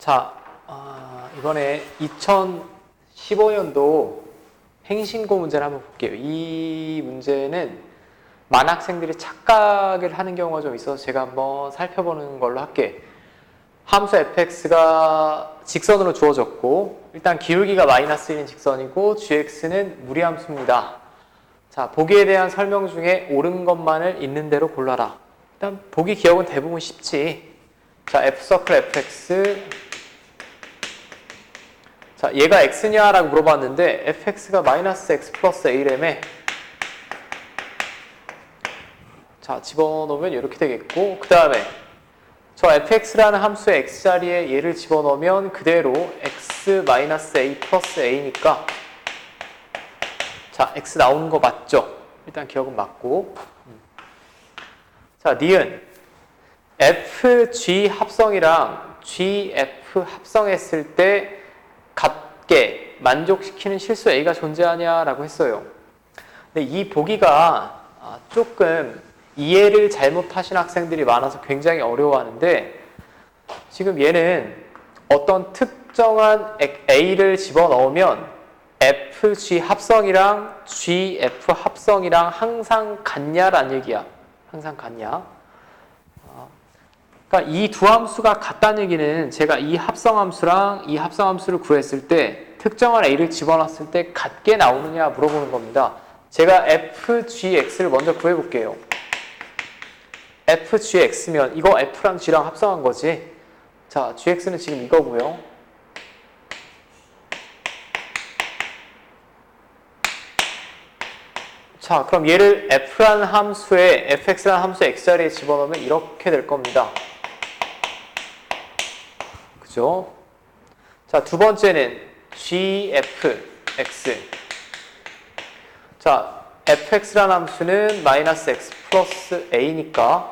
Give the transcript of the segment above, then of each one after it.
자, 아, 이번에 2015년도 행신고 문제를 한번 볼게요. 이 문제는 많은 학생들이 착각을 하는 경우가 좀 있어서 제가 한번 살펴보는 걸로 할게. 함수 fx가 직선으로 주어졌고 일단 기울기가 마이너스 1인 직선이고 gx는 무리함수입니다. 자, 보기에 대한 설명 중에 옳은 것만을 있는 대로 골라라. 일단 보기 기억은 대부분 쉽지. 자, f 서클 fx 자, 얘가 x냐라고 물어봤는데 fx가 마이너스 x 플러스 a램에 자, 집어넣으면 이렇게 되겠고 그 다음에 저 fx라는 함수의 x자리에 얘를 집어넣으면 그대로 x 마이너스 a 플러스 a니까. 자, x 나오는 거 맞죠? 일단 기억은 맞고. 자, 니은. Fg 합성이랑 gf 합성했을 때 같게 만족시키는 실수 a가 존재하냐라고 했어요. 근데 이 보기가 아, 조금 이해를 잘못하신 학생들이 많아서 굉장히 어려워하는데 지금 얘는 어떤 특정한 a를 집어넣으면 fg 합성이랑 gf 합성이랑 항상 같냐라는 얘기야. 항상 같냐. 그러니까 이 두 함수가 같다는 얘기는 제가 이 합성함수랑 이 합성함수를 구했을 때 특정한 a를 집어넣었을 때 같게 나오느냐 물어보는 겁니다. 제가 fgx를 먼저 구해볼게요. fgx면 이거 f랑 g랑 합성한 거지. 자, gx는 지금 이거고요. 자, 그럼 얘를 f라는 함수에 fx라는 함수의 x자리에 집어넣으면 이렇게 될 겁니다. 그죠? 자, 두 번째는 gfx. 자, fx라는 함수는 마이너스 x 플러스 a니까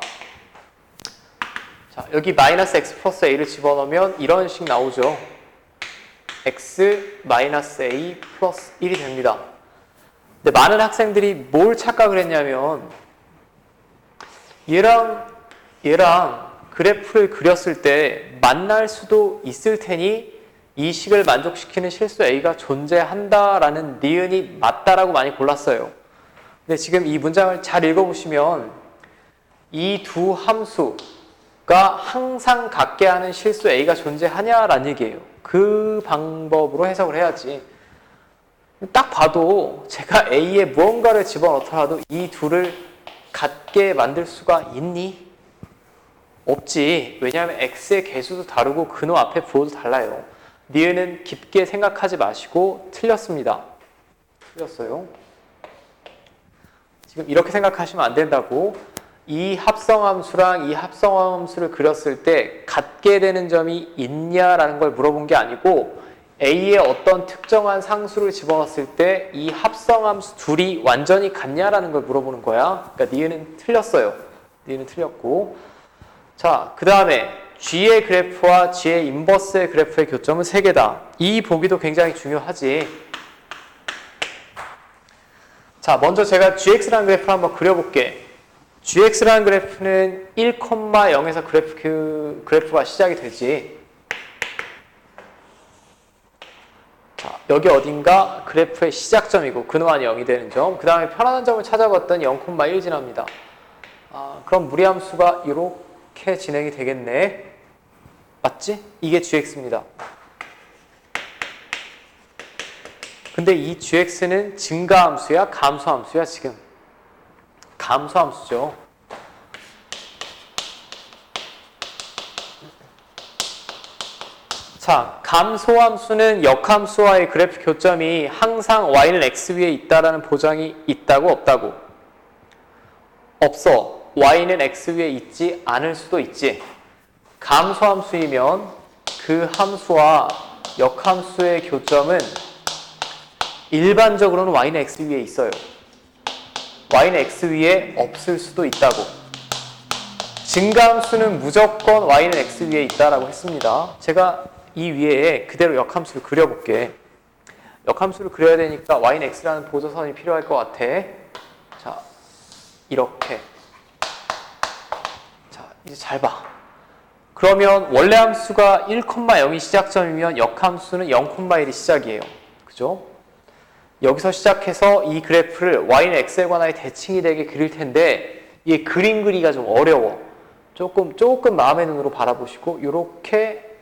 자, 여기 마이너스 x 플러스 a를 집어넣으면 이런 식 나오죠. x 마이너스 a 플러스 1이 됩니다. 근데 많은 학생들이 뭘 착각을 했냐면 얘랑 얘랑 그래프를 그렸을 때 만날 수도 있을 테니 이 식을 만족시키는 실수 a가 존재한다라는 니은이 맞다라고 많이 골랐어요. 근데 지금 이 문장을 잘 읽어보시면 이 두 함수가 항상 같게 하는 실수 a가 존재하냐라는 얘기예요. 그 방법으로 해석을 해야지. 딱 봐도 제가 A에 무언가를 집어넣더라도 이 둘을 같게 만들 수가 있니? 없지. 왜냐하면 X의 개수도 다르고 근호 앞에 부호도 달라요. 니은은 깊게 생각하지 마시고 틀렸습니다. 틀렸어요. 지금 이렇게 생각하시면 안 된다고. 이 합성함수랑 이 합성함수를 그렸을 때 같게 되는 점이 있냐라는 걸 물어본 게 아니고 A의 어떤 특정한 상수를 집어넣었을 때 이 합성함수 둘이 완전히 같냐라는 걸 물어보는 거야. 그러니까 니은은 틀렸어요. 니은은 틀렸고. 자, 그 다음에 G의 그래프와 G의 인버스의 그래프의 교점은 3개다. 이 보기도 굉장히 중요하지. 자, 먼저 제가 GX라는 그래프를 한번 그려볼게. GX라는 그래프는 1,0에서 그래프, 그 그래프가 시작이 되지. 자, 여기 어딘가 그래프의 시작점이고 근호한이 0이 되는 점. 그 다음에 편안한 점을 찾아봤더니 0,1 지납니다. 아, 그럼 무리함수가 이렇게 진행이 되겠네. 맞지? 이게 gx입니다. 근데 이 gx는 증가함수야, 감소함수야, 지금? 감소함수죠. 자, 감소함수는 역함수와의 그래프 교점이 항상 y는 x 위에 있다라는 보장이 있다고 없다고? 없어. Y는 x 위에 있지 않을 수도 있지. 감소함수이면 그 함수와 역함수의 교점은 일반적으로는 y는 x 위에 있어요. y는 x 위에 없을 수도 있다고. 증가함수는 무조건 y는 x 위에 있다라고 했습니다. 제가 이 위에 그대로 역함수를 그려볼게. 역함수를 그려야 되니까 y는 x라는 보조선이 필요할 것 같아. 자, 이렇게. 자, 이제 잘 봐. 그러면 원래 함수가 1,0이 시작점이면 역함수는 0,1이 시작이에요. 그죠? 여기서 시작해서 이 그래프를 y는 x에 관하여 대칭이 되게 그릴 텐데 이게 그림 그리기가 좀 어려워. 조금 조금 마음의 눈으로 바라보시고 요렇게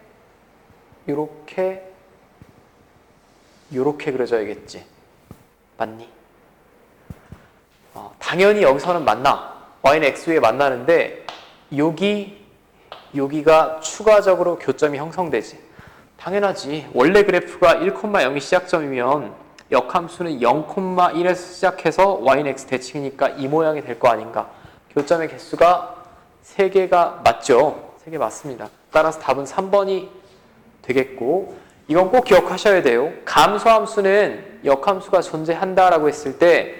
요렇게 요렇게 그려져야겠지. 맞니? 어, 당연히 여기서는 만나. y는 x 위에 만나는데 여기 여기가 추가적으로 교점이 형성되지. 당연하지. 원래 그래프가 1,0이 시작점이면 역함수는 0,1에서 시작해서 y는 x 대칭이니까 이 모양이 될 거 아닌가. 교점의 개수가 3개가 맞죠? 3개 맞습니다. 따라서 답은 3번이 되겠고 이건 꼭 기억하셔야 돼요. 감소함수는 역함수가 존재한다라고 했을 때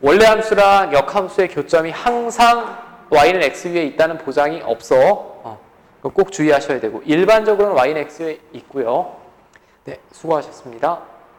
원래 함수랑 역함수의 교점이 항상 y는 x 위에 있다는 보장이 없어. 어, 꼭 주의하셔야 되고 일반적으로는 y는 x 위에 있고요. 네, 수고하셨습니다.